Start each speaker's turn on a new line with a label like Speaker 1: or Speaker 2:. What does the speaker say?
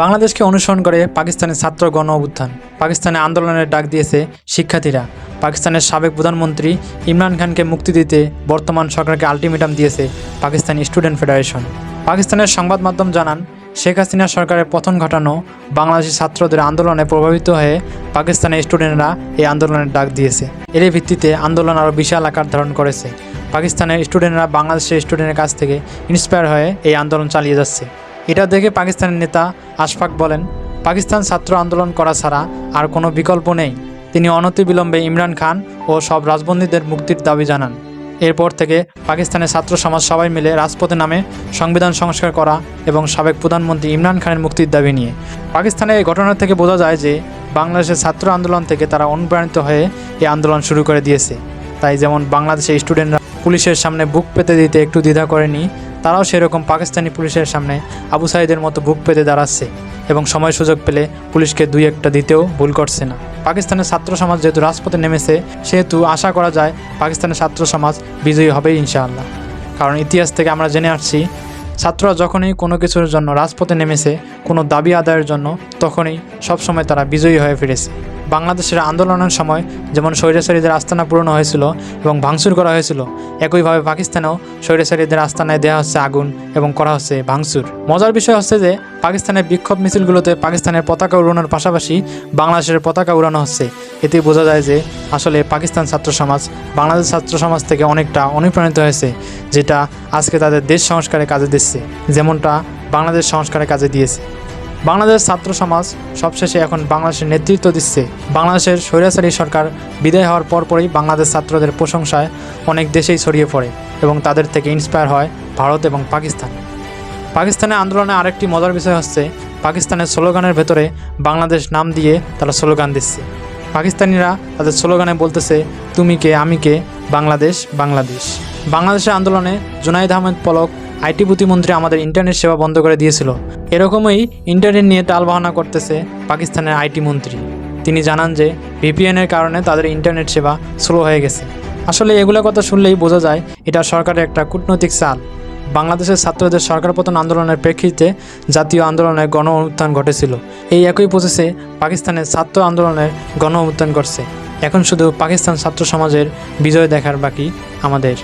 Speaker 1: বাংলাদেশকে অনুসরণ করে পাকিস্তানের ছাত্র গণ অভ্যুত্থান পাকিস্তানে আন্দোলনের ডাক দিয়েছে শিক্ষার্থীরা। পাকিস্তানের সাবেক প্রধানমন্ত্রী ইমরান খানকে মুক্তি দিতে বর্তমান সরকারকে আলটিমেটাম দিয়েছে পাকিস্তানি স্টুডেন্ট ফেডারেশন। পাকিস্তানের সংবাদ মাধ্যম জানান, শেখ হাসিনা সরকারের পতন ঘটানো বাংলাদেশি ছাত্রদের আন্দোলনে প্রভাবিত হয়ে পাকিস্তানের স্টুডেন্টরা এই আন্দোলনের ডাক দিয়েছে। এর ভিত্তিতে আন্দোলন আরও বিশাল আকার ধারণ করেছে। পাকিস্তানের স্টুডেন্টরা বাংলাদেশের স্টুডেন্টের কাছ থেকে ইন্সপায়ার হয়ে এই আন্দোলন চালিয়ে যাচ্ছে। এটা দেখে পাকিস্তানের নেতা আশফাক বলেন, পাকিস্তান ছাত্র আন্দোলন করা ছাড়া আর কোনো বিকল্প নেই। তিনি অনতিবিলম্বে ইমরান খান ও সব রাজবন্দীদের মুক্তির দাবি জানান। এরপর থেকে পাকিস্তানের ছাত্র সমাজ সবাই মিলে রাজপথে নামে সংবিধান সংস্কার করা এবং সাবেক প্রধানমন্ত্রী ইমরান খানের মুক্তির দাবি নিয়ে। পাকিস্তানের এই ঘটনা থেকে বোঝা যায় যে বাংলাদেশের ছাত্র আন্দোলন থেকে তারা অনুপ্রাণিত হয়ে এই আন্দোলন শুরু করে দিয়েছে। তাই যেমন বাংলাদেশের স্টুডেন্টরা পুলিশের সামনে বুক পেতে দিতে একটু দ্বিধা করেনি তারাও সেরকম পাকিস্তানি পুলিশের সামনে আবু সাইদের মতো বুক পেতে দাঁড়াচ্ছে এবং সময় সুযোগ পেলে পুলিশকে দুই একটা দিতেও ভুল করছে না। পাকিস্তানের ছাত্র সমাজ যেহেতু রাজপথে নেমেছে, সেহেতু আশা করা যায় পাকিস্তানের ছাত্র সমাজ বিজয়ী হবেই ইনশাআল্লাহ। কারণ ইতিহাস থেকে আমরা জেনে আসছি, ছাত্ররা যখনই কোনো কিছুর জন্য রাজপথে নেমেছে, কোনো দাবি আদায়ের জন্য, তখনই সবসময় তারা বিজয়ী হয়ে ফিরেছে। বাংলাদেশের আন্দোলনের সময় যেমন স্বৈরাচারীদের আস্তানা পূরণ হয়েছিল এবং ভাঙচুর করা হয়েছিল, একইভাবে পাকিস্তানেও স্বৈরাচারীদের আস্তানায় দেওয়া হচ্ছে আগুন এবং করা হচ্ছে ভাঙচুর। মজার বিষয় হচ্ছে যে, পাকিস্তানের বিক্ষোভ মিছিলগুলোতে পাকিস্তানের পতাকা উড়ানোর পাশাপাশি বাংলাদেশের পতাকা উড়ানো হচ্ছে। এতে বোঝা যায় যে, আসলে পাকিস্তান ছাত্র সমাজ বাংলাদেশ ছাত্র সমাজ থেকে অনেকটা অনুপ্রাণিত হয়েছে, যেটা আজকে তাদের দেশ সংস্কারে কাজে দিচ্ছে, যেমনটা বাংলাদেশ সংস্কারে কাজে দিয়েছে। বাংলাদেশ ছাত্র সমাজ সবশেষে এখন বাংলাদেশের নেতৃত্ব দিচ্ছে। বাংলাদেশের স্বৈরাচারী সরকার বিদায় হওয়ার পরপরই বাংলাদেশ ছাত্রদের প্রশংসায় অনেক দেশেই ছড়িয়ে পড়ে এবং তাদের থেকে ইন্সপায়ার হয় ভারত এবং পাকিস্তান। পাকিস্তানের আন্দোলনে আরেকটি মজার বিষয় হচ্ছে, পাকিস্তানের স্লোগানের ভেতরে বাংলাদেশ নাম দিয়ে তারা স্লোগান দিচ্ছে। পাকিস্তানিরা তাদের স্লোগানে বলতেছে, তুমি কে, আমি কে? বাংলাদেশ বাংলাদেশ। বাংলাদেশের আন্দোলনে জুনাইদ আহমেদ পলক আইটি প্রতিমন্ত্রী আমাদের ইন্টারনেট সেবা বন্ধ করে দিয়েছিল। এরকমই ইন্টারনেট নিয়ে টালবাহানা করতেছে পাকিস্তানের আইটি মন্ত্রী। তিনি জানান যে, ভিপিএনের কারণে তাদের ইন্টারনেট সেবা স্লো হয়ে গেছে। আসলে এগুলো কথা শুনলেই বোঝা যায়, এটা সরকারের একটা কূটনৈতিক চাল। বাংলাদেশের ছাত্রদের সরকার পতন আন্দোলনের প্রেক্ষিতে জাতীয় আন্দোলনের গণ উত্থান ঘটেছিল। এই একই প্রসেসে পাকিস্তানের ছাত্র আন্দোলনের গণ উত্থান ঘটছে। এখন শুধু পাকিস্তান ছাত্র সমাজের বিজয় দেখার বাকি আমাদের।